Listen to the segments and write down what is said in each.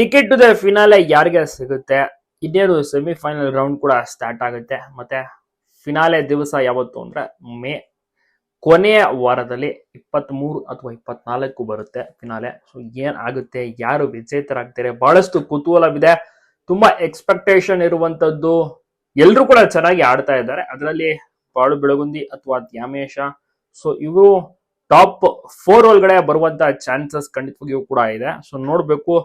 Ticket to the finale ಯಾರಿಗೆ ಸಿಗುತ್ತೆ? ಇನ್ನೇನು ಸೆಮಿಫೈನಲ್ ರೌಂಡ್ ಕೂಡ ಸ್ಟಾರ್ಟ್ ಆಗುತ್ತೆ. ಮತ್ತೆ ಫಿನಾಲೆ ದಿವಸ ಯಾವತ್ತು ಅಂದ್ರೆ ಮೇ ಕೊನೆಯ ವಾರದಲ್ಲಿ ಇಪ್ಪತ್ತ್ ಮೂರು ಅಥವಾ ಇಪ್ಪತ್ನಾಲ್ಕು ಬರುತ್ತೆ ಫಿನಾಲೆ ಸೊ ಏನ್ ಆಗುತ್ತೆ? ಯಾರು ವಿಜೇತರಾಗ್ತಾರೆ ಬಹಳಷ್ಟು ಕುತೂಹಲವಿದೆ. ತುಂಬಾ ಎಕ್ಸ್ಪೆಕ್ಟೇಷನ್ ಇರುವಂತದ್ದು ಎಲ್ಲರೂ ಕೂಡ ಚೆನ್ನಾಗಿ ಆಡ್ತಾ ಇದ್ದಾರೆ. ಅದರಲ್ಲಿ ಬಾಳು ಬೆಳಗುಂದಿ ಅಥವಾ ದ್ಯಾಮೇಶ. ಸೊ ಇವರು ಟಾಪ್ ಫೋರ್ ಒಳಗಡೆ ಬರುವಂತ ಚಾನ್ಸಸ್ ಖಂಡಿತವಾಗಿಯೂ ಕೂಡ ಇದೆ. ಸೊ ನೋಡ್ಬೇಕು.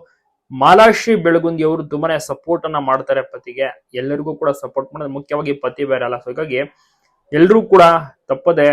ಮಾಲಾಶ್ರೀ ಬೆಳಗುಂದಿ ಅವರು ತುಂಬಾನೇ ಸಪೋರ್ಟ್ ಅನ್ನ ಮಾಡ್ತಾರೆ ಪತಿಗೆ. ಎಲ್ಲರಿಗೂ ಕೂಡ ಸಪೋರ್ಟ್ ಮಾಡೋದು ಮುಖ್ಯವಾಗಿ ಪತಿ ಬೇರೆ ಅಲ್ಲ. ಸೊ ಹೀಗಾಗಿ ಎಲ್ರೂ ಕೂಡ ತಪ್ಪದೆ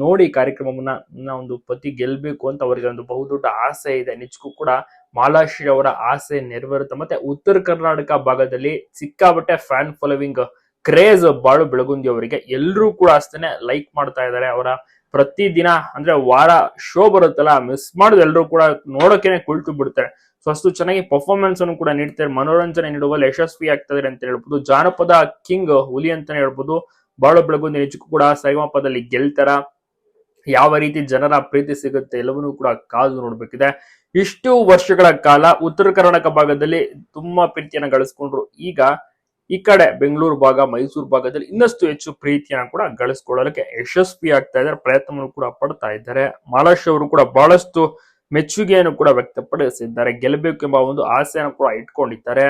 ನೋಡಿ ಕಾರ್ಯಕ್ರಮವನ್ನ ನನ್ನ ಒಂದು ಪತಿ ಗೆಲ್ಬೇಕು ಅಂತ ಅವರಿಗೆ ಒಂದು ಬಹುದೊಡ್ಡ ಆಸೆ ಇದೆ. ನಿಜಕ್ಕೂ ಕೂಡ ಮಾಲಾಶ್ರೀ ಅವರ ಆಸೆ ನೆರವೇರುತ್ತೆ. ಮತ್ತೆ ಉತ್ತರ ಕರ್ನಾಟಕ ಭಾಗದಲ್ಲಿ ಸಿಕ್ಕಾಬಟ್ಟೆ ಫ್ಯಾನ್ ಫಾಲೋವಿಂಗ್ ಕ್ರೇಜ್ ಬಾಳು ಬೆಳಗುಂದಿ ಅವರಿಗೆ. ಎಲ್ಲರೂ ಕೂಡ ಅಷ್ಟೇನೆ ಲೈಕ್ ಮಾಡ್ತಾ ಇದ್ದಾರೆ. ಅವರ ಪ್ರತಿದಿನ ಅಂದ್ರೆ ವಾರ ಶೋ ಬರುತ್ತಲ್ಲ ಮಿಸ್ ಮಾಡೋದು ಎಲ್ಲರೂ ಕೂಡ ನೋಡೋಕೆನೆ ಕುಳಿತು ಬಿಡ್ತಾರೆ. ಸೊ ಅಷ್ಟು ಚೆನ್ನಾಗಿ ಪರ್ಫಾರ್ಮೆನ್ಸ್ ಅನ್ನು ಕೂಡ ನೀಡ್ತಾರೆ ಮನೋರಂಜನೆ ನೀಡುವಲ್ಲಿ ಯಶಸ್ವಿ ಆಗ್ತದೆ ಅಂತ ಹೇಳ್ಬೋದು. ಜಾನಪದ ಕಿಂಗ್ ಹುಲಿ ಅಂತಾನೆ ಹೇಳ್ಬೋದು. ಬಾಳ ಬೆಳಗುಂದಿ ನಿಜಕ್ಕೂ ಕೂಡ ಸೈಗಮಪದಲ್ಲಿ ಗೆಲ್ತಾರ. ಯಾವ ರೀತಿ ಜನರ ಪ್ರೀತಿ ಸಿಗುತ್ತೆ ಎಲ್ಲವನ್ನೂ ಕೂಡ ಕಾದು ನೋಡ್ಬೇಕಿದೆ. ಇಷ್ಟು ವರ್ಷಗಳ ಕಾಲ ಉತ್ತರ ಕರ್ನಾಟಕ ಭಾಗದಲ್ಲಿ ತುಂಬಾ ಪ್ರೀತಿಯನ್ನು ಗಳಿಸ್ಕೊಂಡ್ರು. ಈಗ ಈ ಕಡೆ ಬೆಂಗಳೂರು ಭಾಗ, ಮೈಸೂರು ಭಾಗದಲ್ಲಿ ಇನ್ನಷ್ಟು ಹೆಚ್ಚು ಪ್ರೀತಿಯನ್ನು ಕೂಡ ಗಳಿಸ್ಕೊಳ್ಳಲಿಕ್ಕೆ ಯಶಸ್ವಿ ಆಗ್ತಾ ಇದ್ದಾರೆ, ಪ್ರಯತ್ನವನ್ನು ಕೂಡ ಪಡ್ತಾ ಇದ್ದಾರೆ. ಮಹಾರಾಷ್ಟ್ರ ಅವರು ಕೂಡ ಬಹಳಷ್ಟು ಮೆಚ್ಚುಗೆಯನ್ನು ಕೂಡ ವ್ಯಕ್ತಪಡಿಸಿದ್ದಾರೆ. ಗೆಲ್ಲಬೇಕು ಎಂಬ ಒಂದು ಆಸೆಯನ್ನು ಕೂಡ ಇಟ್ಕೊಂಡಿದ್ದಾರೆ.